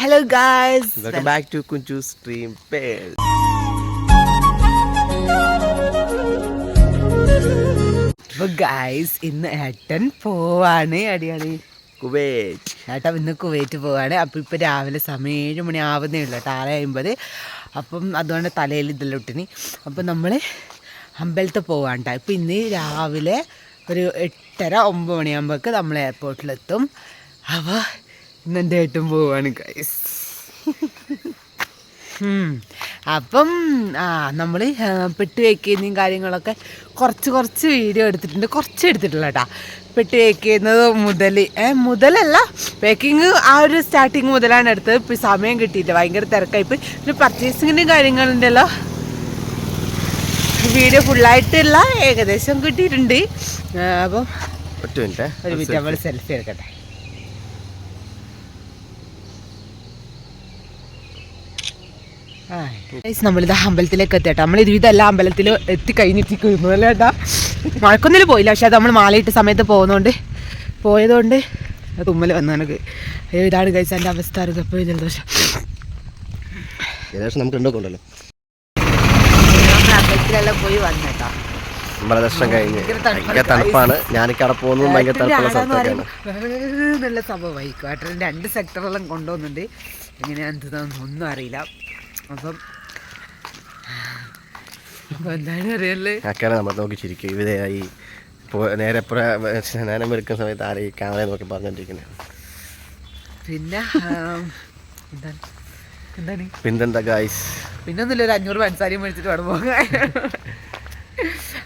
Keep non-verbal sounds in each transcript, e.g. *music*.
Hello guys welcome back to Kunju stream pearl അപ്പോൾ guys ഇന്ന് ഏട്ടൻ പോവാണ്. അടിയാടി. കുവൈറ്റ്. ഏട്ടൻ ഇന്ന് കുവൈറ്റ് പോവാണ്. അപ്പോൾ ഇപ്പം രാവിലെ സമയം ഏഴ് മണി ആവുന്നേ ഉള്ളൂ കേട്ടോ ആറ് അമ്പത് അപ്പം അതുകൊണ്ട് തലയിൽ ഇതെല്ലാം ഇട്ടിനി. അപ്പം നമ്മൾ അമ്പലത്തിൽ പോവാണ് കേട്ടോ. ഇപ്പം ഇന്ന് രാവിലെ ഒരു എട്ടര ഒമ്പത് മണിയാകുമ്പോഴേക്ക് നമ്മൾ എയർപോർട്ടിലെത്തും അപ്പോൾ ഇന്ന് എന്റെ ഏട്ടൻ പോവാണ് ഗൈസ്. അപ്പം ആ നമ്മൾ പെട്ട് വയ്ക്കുന്നതും കാര്യങ്ങളൊക്കെ കുറച്ച് കുറച്ച് വീഡിയോ എടുത്തിട്ടുണ്ട്. കുറച്ച് എടുത്തിട്ടില്ല കേട്ടോ പെട്ട് വയ്ക്കുന്നത് മുതൽ മുതലല്ല പാക്കിങ് ആ ഒരു സ്റ്റാർട്ടിങ് മുതലാണ് എടുത്തത്. ഇപ്പം സമയം കിട്ടിയിട്ട് ഭയങ്കര തിരക്കായിപ്പോയി പിന്നെ പർച്ചേസിങ്ങിന്റെ കാര്യങ്ങളുണ്ടല്ലോ. വീഡിയോ ഫുള്ളായിട്ടുള്ള ഏകദേശം കിട്ടിയിട്ടുണ്ട്. അപ്പം ഒരു മിനിറ്റ് നമ്മൾ സെൽഫി എടുക്കട്ടെ. നമ്മളിത് അമ്പലത്തിലേക്ക് എത്തിയട്ടോ നമ്മൾ ഇരുവിധം എല്ലാ അമ്പലത്തിലും എത്തി കഴിഞ്ഞിട്ടിരിക്കുന്നു അല്ലേ ഏട്ടാ? മഴക്കൊന്നിൽ പോയില്ല പക്ഷെ അത് നമ്മൾ മാലയിട്ട സമയത്ത് പോകുന്നോണ്ട് പോയതുകൊണ്ട് തുമ്മൽ വന്നു എനിക്ക് അയ്യോ ഇതാണ് കഴിച്ച എന്റെ അവസ്ഥ ജലദോഷം. നമുക്ക് ഉണ്ടല്ലോ. അമ്പലത്തിലെല്ലാം പോയി വന്നേട്ടാ. നമ്മളെ ദർശനം കഴിഞ്ഞ്. ഭയങ്കര തണുപ്പാണ് ഭയങ്കര തണുപ്പാണ്. ഞാനൊക്കെ അവിടെ പോകുന്നത് ഭയങ്കര തണുപ്പുള്ള സ്ഥലത്തൊക്കെയാണ്. നല്ല ഏട്ടൻ രണ്ട് സെക്ടറെല്ലാം കൊണ്ടുപോകുന്നുണ്ട് എങ്ങനെയാ എന്താണെന്ന് ഒന്നും അറിയില്ല. അപ്പം അറിയല്ലേ? നമ്മൾ നോക്കി ചിരിക്കും. ഇവരെ ഈ പോ- നേരെ സ്നാനം എടുക്കുന്ന സമയത്ത് ആരെ ഈ ക്യാമറ നോക്കി പറഞ്ഞോണ്ടിരിക്കുന്നത് പിന്നെ പിന്നെന്താ ഗായ്സ് പിന്നൊന്നുമില്ല ഒരു അഞ്ഞൂറ് പഞ്ചസാരയും മേടിച്ചിട്ട് വേണം പോകാൻ.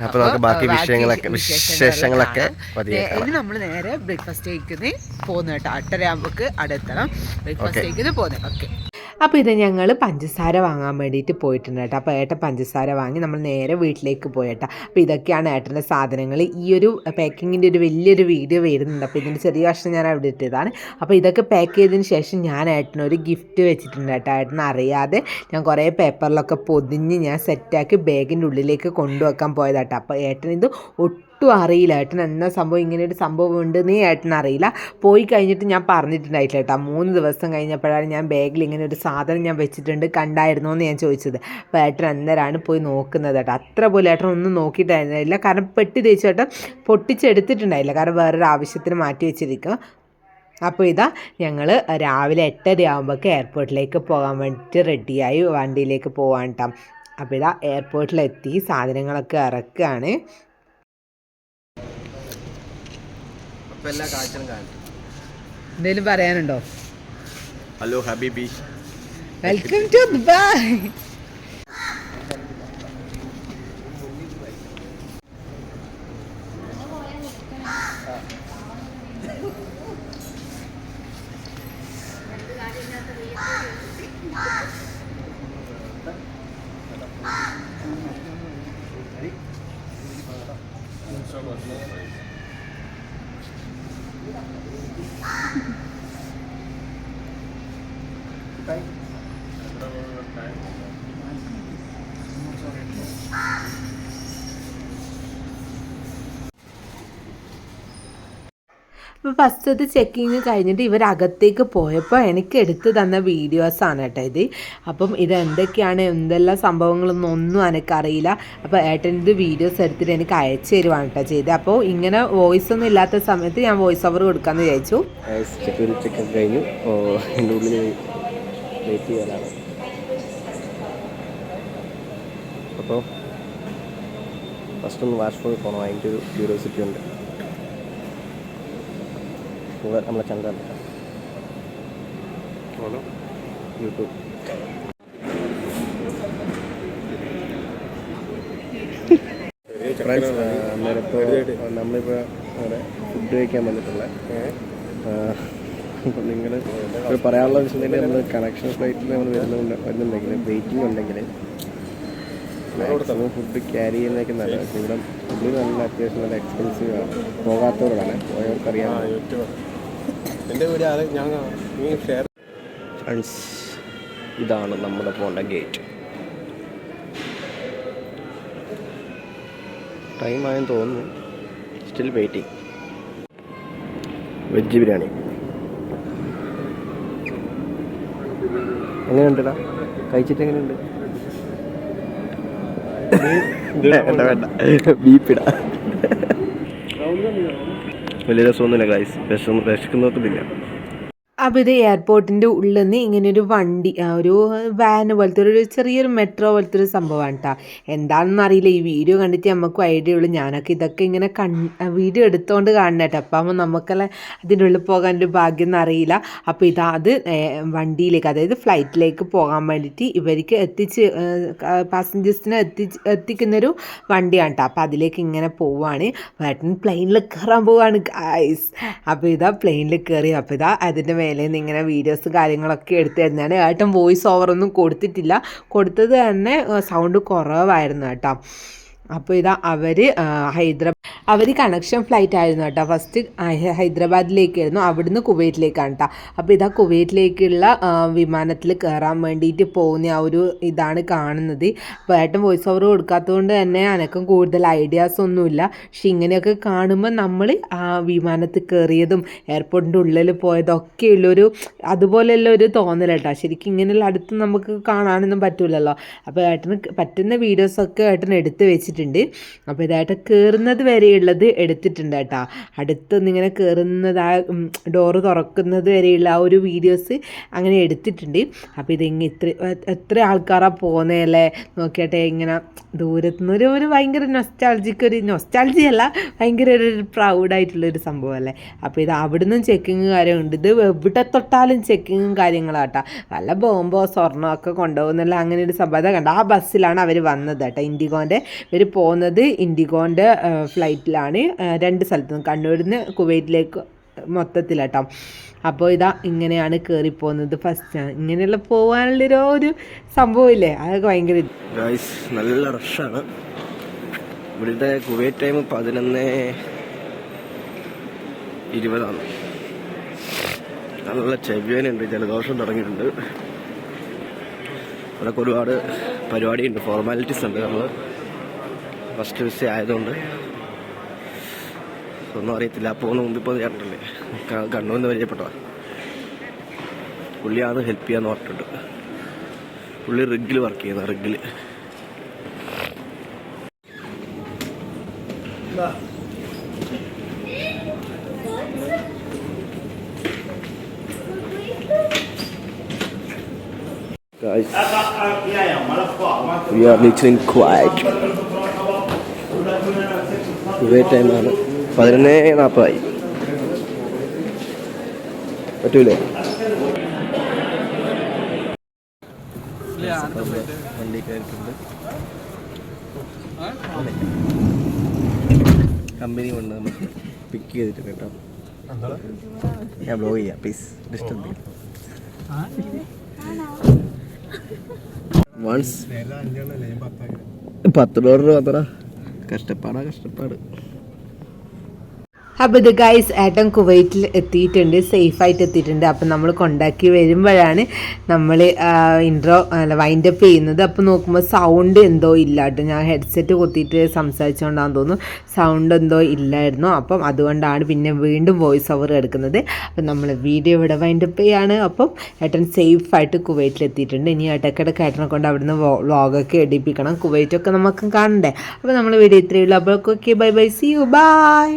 അപ്പൊ നമുക്ക് ബാക്കി വിഷയങ്ങളൊക്കെ വിശേഷങ്ങളൊക്കെ. ഇനി നമ്മൾ നേരെ ബ്രേക്ക്ഫാസ്റ്റ് കഴിക്കുന്നത് പോകുന്ന കേട്ടോ. അട്ടര ആകുമ്പോൾ അവിടെ എത്തണം. ബ്രേക്ക്ഫാസ്റ്റ് കഴിക്കുന്നേ കഴിക്കുന്നത് പോകുന്നത് ഓക്കെ അപ്പോൾ ഇത് ഞങ്ങൾ പഞ്ചസാര വാങ്ങാൻ വേണ്ടിയിട്ട് പോയിട്ടുണ്ട് കേട്ടോ. അപ്പോൾ ഏട്ട പഞ്ചസാര വാങ്ങി നമ്മൾ നേരെ വീട്ടിലേക്ക് പോയേട്ടാ അപ്പോൾ ഇതൊക്കെയാണ് ഏട്ടന്റെ സാധനങ്ങൾ ഈ ഒരു പാക്കിങ്ങിന്റെ ഒരു വലിയൊരു വീഡിയോ വരുന്നുണ്ട്. അപ്പോൾ ഇതിന്റെ ചെറിയ കഷ്ണം ഞാൻ അവിടെ ഇട്ടതാണ് അപ്പോൾ ഇതൊക്കെ പാക്ക് ചെയ്തതിന് ശേഷം ഞാൻ ഏട്ടനൊരു ഗിഫ്റ്റ് വെച്ചിട്ടുണ്ട് കേട്ടോ. ഏട്ടൻ അറിയാതെ ഞാൻ കുറേ പേപ്പറിലൊക്കെ പൊതിഞ്ഞ് ഞാൻ സെറ്റാക്കി ബാഗിന്റെ ഉള്ളിലേക്ക് കൊണ്ടുവെക്കാൻ പോയതാട്ടോ അപ്പോൾ ഏട്ടൻ ഇത് ഒട്ടും അറിയില്ല. ഏട്ടൻ എന്നാ സംഭവം? ഇങ്ങനെ ഒരു സംഭവം ഉണ്ടെന്നേ ഏട്ടൻ അറിയില്ല. പോയി കഴിഞ്ഞിട്ട് ഞാൻ പറഞ്ഞിട്ടുണ്ടായിട്ടില്ല കേട്ടോ. മൂന്ന് ദിവസം കഴിഞ്ഞപ്പോഴാണ് ഞാൻ ബാഗിൽ ഇങ്ങനെ ഒരു സാധനം ഞാൻ വെച്ചിട്ടുണ്ട്. കണ്ടായിരുന്നോ എന്ന് ഞാൻ ചോദിച്ചത്. അപ്പോൾ ഏട്ടൻ അന്നേരമാണ് പോയി നോക്കുന്നത് കേട്ടോ. അത്ര പോലും ഏട്ടൻ ഒന്നും നോക്കിയിട്ടായിരുന്നില്ല. കാരണം പെട്ടി തേച്ച് ഏട്ടൻ പൊട്ടിച്ചെടുത്തിട്ടുണ്ടായില്ല. കാരണം വേറൊരു ആവശ്യത്തിന് മാറ്റി വെച്ചിരിക്കുക അപ്പോൾ ഇതാ ഞങ്ങൾ രാവിലെ എട്ടര ആകുമ്പോഴേക്ക് എയർപോർട്ടിലേക്ക് പോകാൻ വേണ്ടിയിട്ട് റെഡിയായി വണ്ടിയിലേക്ക് പോകാൻ കേട്ടോ. അപ്പോൾ ഇതാ എയർപോർട്ടിലെത്തി. സാധനങ്ങളൊക്കെ ഇറക്കുകയാണ് അപ്പൊ എല്ലാ കാഴ്ചകളും കാണും എന്തെങ്കിലും പറയാനുണ്ടോ ഹലോ ഹബീബി വെൽക്കം ടു ദുബായ് काय? അപ്പോൾ ഫസ്റ്റത്തെ ചെക്കിങ് കഴിഞ്ഞിട്ട് ഇവർ അകത്തേക്ക് പോയപ്പോൾ എനിക്ക് എടുത്തു തന്ന വീഡിയോസാണ് കേട്ടോ ഇത്. അപ്പം ഇത് എന്തൊക്കെയാണ് എന്തെല്ലാം സംഭവങ്ങളൊന്നും ഒന്നും എനിക്കറിയില്ല അപ്പോൾ ഏട്ടൻ ഇത് വീഡിയോസ് എടുത്തിട്ട് എനിക്ക് അയച്ചു തരുവാണ് കേട്ടോ ചെയ്തത്. അപ്പോൾ ഇങ്ങനെ വോയിസ് ഒന്നും ഇല്ലാത്ത സമയത്ത് ഞാൻ വോയിസ് ഓവർ കൊടുക്കാമെന്ന് വിചാരിച്ചു. കഴിഞ്ഞു. അപ്പോൾ ഫസ്റ്റ് ഒന്ന് വാഷ്റൂമിൽ പോകണം അതിന്റെ ഒരു ക്യൂരിയോസിറ്റി ഉണ്ട്. ഇവിടെ നമ്മളെ ചന്ദ്രൻ യൂട്യൂബ് ഫ്രണ്ട്സ് അന്നേരം ഇപ്പോൾ നമ്മളിപ്പോൾ അവിടെ ഫുഡ് കഴിക്കാൻ വന്നിട്ടുള്ള അപ്പോൾ നിങ്ങൾ ഒരു പറയാനുള്ള വിഷയം നമ്മൾ കണക്ഷൻ ഫ്ലൈറ്റിൽ നമ്മൾ വരുന്നുണ്ട് വരുന്നുണ്ടെങ്കിൽ വെയിറ്റിംഗ് ഉണ്ടെങ്കിൽ മാക്സിമം ഫുഡ് ക്യാരി ചെയ്യുന്നതൊക്കെ നല്ലത്. ഇവിടെ ഫുഡ് നല്ല അത്യാവശ്യം നല്ല എക്സ്പെൻസീവ് ആണ് പോകാത്തവരാണ് പോയവർക്കറിയാം. എന്റെ വീട് ആരെ ഞാൻ നീ ഷെയർ ഫ്രണ്ട്സ് ഇതാണ് നമ്മുടെ പോണ്ട ഗേറ്റ് ടൈം ആയെന്ന് തോന്നുന്നു. സ്റ്റിൽ വെയിറ്റിംഗ് വെജ് ബിരിയാണി എങ്ങനെയുണ്ടടാ? കഴിച്ചിട്ട് എങ്ങനെയുണ്ട്? *laughs* വേണ്ട. *laughs* വേണ്ട ബീപ്പിടാ വലിയ രസമൊന്നുമില്ല ഗൈസ് വിഷം വിശക്കുന്നൊക്കെ അപ്പോൾ ഇത് എയർപോർട്ടിന്റെ ഉള്ളിൽ നിന്ന് ഇങ്ങനൊരു വണ്ടി ഒരു വാൻ പോലത്തെ ഒരു ചെറിയൊരു മെട്രോ പോലത്തെ ഒരു സംഭവമാണ് കേട്ടോ എന്താണെന്ന് അറിയില്ല ഈ വീഡിയോ കണ്ടിട്ട് നമുക്കും ഐഡിയ ഉള്ളൂ. ഞാനൊക്കെ ഇതൊക്കെ ഇങ്ങനെ കൺ വീഡിയോ എടുത്തുകൊണ്ട് കാണണം കേട്ടോ അപ്പം ആകുമ്പോൾ നമുക്കെല്ലാം അതിന്റെ ഉള്ളിൽ പോകാൻ ഒരു ഭാഗ്യം അറിയില്ല അപ്പോൾ ഇതാ അത് വണ്ടിയിലേക്ക് അതായത് ഫ്ലൈറ്റിലേക്ക് പോകാൻ വേണ്ടിയിട്ട് ഇവർക്ക് എത്തിച്ച് പാസഞ്ചേഴ്സിനെ എത്തിച്ച് എത്തിക്കുന്നൊരു വണ്ടിയാണ് കേട്ടോ അപ്പോൾ അതിലേക്ക് ഇങ്ങനെ പോവുകയാണ് വേട്ടൻ പ്ലെയിനിൽ കയറാൻ പോവുകയാണ് ഗൈസ് അപ്പോൾ ഇതാ പ്ലെയിനിൽ കയറി അപ്പോൾ ഇതാ അതിന്റെ മേലെ നിന്ന് ഇങ്ങനെ വീഡിയോസ് കാര്യങ്ങളൊക്കെ എടുത്ത് തരുന്നതാണ് ഏട്ടൻ വോയിസ് ഓവറൊന്നും കൊടുത്തിട്ടില്ല. കൊടുത്തത് തന്നെ സൗണ്ട് കുറവായിരുന്നു കേട്ടോ അപ്പോൾ ഇതാ അവർ ഹൈദരാബാദ് അവർ കണക്ഷൻ ഫ്ലൈറ്റ് ആയിരുന്നു കേട്ടോ. ഫസ്റ്റ് ഹൈദരാബാദിലേക്കായിരുന്നു. അവിടുന്ന് കുവൈറ്റിലേക്കാണ് കേട്ടോ അപ്പോൾ ഇതാ കുവൈറ്റിലേക്കുള്ള വിമാനത്തിൽ കയറാൻ വേണ്ടിയിട്ട് പോകുന്ന ആ ഒരു ഇതാണ് കാണുന്നത്. ഏട്ടൻ വോയിസ് ഓവർ കൊടുക്കാത്തതുകൊണ്ട് തന്നെ എനക്കും കൂടുതൽ ഐഡിയാസ് ഒന്നുമില്ല. പക്ഷെ ഇങ്ങനെയൊക്കെ കാണുമ്പോൾ നമ്മൾ ആ വിമാനത്തിൽ കയറിയതും എയർപോർട്ടിന്റെ ഉള്ളിൽ പോയതൊക്കെയുള്ളൊരു അതുപോലെയുള്ള ഒരു തോന്നൽ കേട്ടോ ശരിക്കും ഇങ്ങനെയുള്ള അടുത്ത് നമുക്ക് കാണാനൊന്നും പറ്റില്ലല്ലോ അപ്പോൾ ഏട്ടന് പറ്റുന്ന വീഡിയോസൊക്കെ ഏട്ടൻ എടുത്ത് വെച്ചിട്ടുണ്ട്. അപ്പോൾ ഇതായിട്ട് കയറുന്നത് വരെയുള്ളത് എടുത്തിട്ടുണ്ട് കേട്ടോ. അടുത്ത് ഇങ്ങനെ കയറുന്നത് ആ ഡോറ് തുറക്കുന്നത് വരെയുള്ള ആ ഒരു വീഡിയോസ് അങ്ങനെ എടുത്തിട്ടുണ്ട്. അപ്പോൾ ഇതിങ്ങനെ ഇത്ര എത്ര ആൾക്കാരാണ് പോകുന്നതല്ലേ നോക്കിയാട്ടെ ഇങ്ങനെ ദൂരത്തു നിന്ന് ഒരു ഒരു ഭയങ്കര നൊസ്റ്റാൾജിക്ക് ഒരു നൊസ്റ്റാൾജി അല്ല ഭയങ്കര ഒരു പ്രൗഡായിട്ടുള്ളൊരു സംഭവമല്ലേ അപ്പോൾ ഇത് അവിടുന്ന് ചെക്കിങ് കാര്യമുണ്ട്. ഇത് എവിടെ തൊട്ടാലും ചെക്കിങ്ങും കാര്യങ്ങളാട്ടാ വല്ല ബോംബോ സ്വർണോ ഒക്കെ കൊണ്ടുപോകുന്നില്ല അങ്ങനെ ഒരു സംഭവം. കണ്ട ആ ബസ്സിലാണ് അവർ വന്നത് കേട്ടോ. ഇൻഡിഗോന്റെ ഇവർ പോകുന്നത് ഇൻഡിഗോന്റെ ഫ്ലൈറ്റിലാണ് രണ്ട് സ്ഥലത്ത്. നിന്ന് കണ്ണൂരിൽ നിന്ന് കുവൈറ്റിലേക്ക് മൊത്തത്തിൽ കേട്ടോ അപ്പോൾ ഇതാ ഇങ്ങനെയാണ് കയറിപ്പോകുന്നത് ഫസ്റ്റ്. ഇങ്ങനെയുള്ള പോകാനുള്ളൊരു ഒരു സംഭവമില്ലേ? അതൊക്കെ ഭയങ്കര. നല്ല റഷാണ് ഇവിടുത്തെ കുവൈറ്റ് ടൈം പതിനൊന്ന് ഇരുപതാണ്. നല്ല ചെവിയനുണ്ട് ജലദോഷം തുടങ്ങിയിട്ടുണ്ട്. അവിടെയൊക്കെ ഒരുപാട് പരിപാടിയുണ്ട് ഫോർമാലിറ്റീസ് ഉണ്ട് നമ്മൾ ഫസ്റ്റ് വിസ ആയതുകൊണ്ട്. ഒന്നും അറിയത്തില്ല. പോകുന്ന മുമ്പ് ഇപ്പോൾ ചേട്ടല്ലേ കണ്ണൂന്ന് പരിചയപ്പെട്ടതാ. പുള്ളിയാണ് ഹെൽപ്പ് ചെയ്യാന്ന് പറഞ്ഞിട്ടുണ്ട്. പുള്ളി റിഗിൽ വർക്ക് ചെയ്യുന്ന റിഗിൽ Guys. കുവൈറ്റ് ടൈമാണ് പതിനൊന്ന് നാൽപ്പതായി. പറ്റൂലേ? വണ്ടി കമ്പനി കൊണ്ട് നമുക്ക് പിക്ക് ചെയ്തിട്ട് കേട്ടോ. ഞാൻ ബ്ലോഗ് ചെയ്യാം പ്ലീസ് ഡിസ്റ്റർബ് ചെയ്യാം. വൺസ് പത്ത് ഡോളർ മാത്രം. കഷ്ടപ്പാടാ കഷ്ടപ്പാട്. അപ്പോൾ ഇത് ഗൈസ് ഏട്ടൻ കുവൈറ്റിൽ എത്തിയിട്ടുണ്ട്. സേഫായിട്ട് എത്തിയിട്ടുണ്ട്. അപ്പം നമ്മൾ കൊണ്ടാക്കി വരുമ്പോഴാണ് നമ്മൾ ഇൻട്രോ അല്ല വൈൻഡപ്പ് ചെയ്യുന്നത്. അപ്പോൾ നോക്കുമ്പോൾ സൗണ്ട് എന്തോ ഇല്ല കേട്ടോ. ഞാൻ ഹെഡ്സെറ്റ് കുത്തിയിട്ട് സംസാരിച്ചുകൊണ്ടാന്ന് തോന്നുന്നു. സൗണ്ട് എന്തോ ഇല്ലായിരുന്നു. അപ്പം അതുകൊണ്ടാണ് പിന്നെ വീണ്ടും വോയിസ് ഓവർ എടുക്കുന്നത്. അപ്പം നമ്മൾ വീഡിയോ ഇവിടെ വൈൻഡപ്പ് ചെയ്യാണ്. അപ്പം ഏട്ടൻ സേഫായിട്ട് കുവൈറ്റിൽ എത്തിയിട്ടുണ്ട്. ഇനി ഇടയ്ക്കിടയ്ക്ക് ഏട്ടനെ കൊണ്ട് അവിടുന്ന് വ്ളോഗൊക്കെ എടുപ്പിക്കണം കുവൈറ്റൊക്കെ നമുക്ക് കാണണ്ടേ? അപ്പോൾ നമ്മൾ വീഡിയോ ഇത്രയേ ഉള്ളൂ. അപ്പോൾ okay bye bye see you bye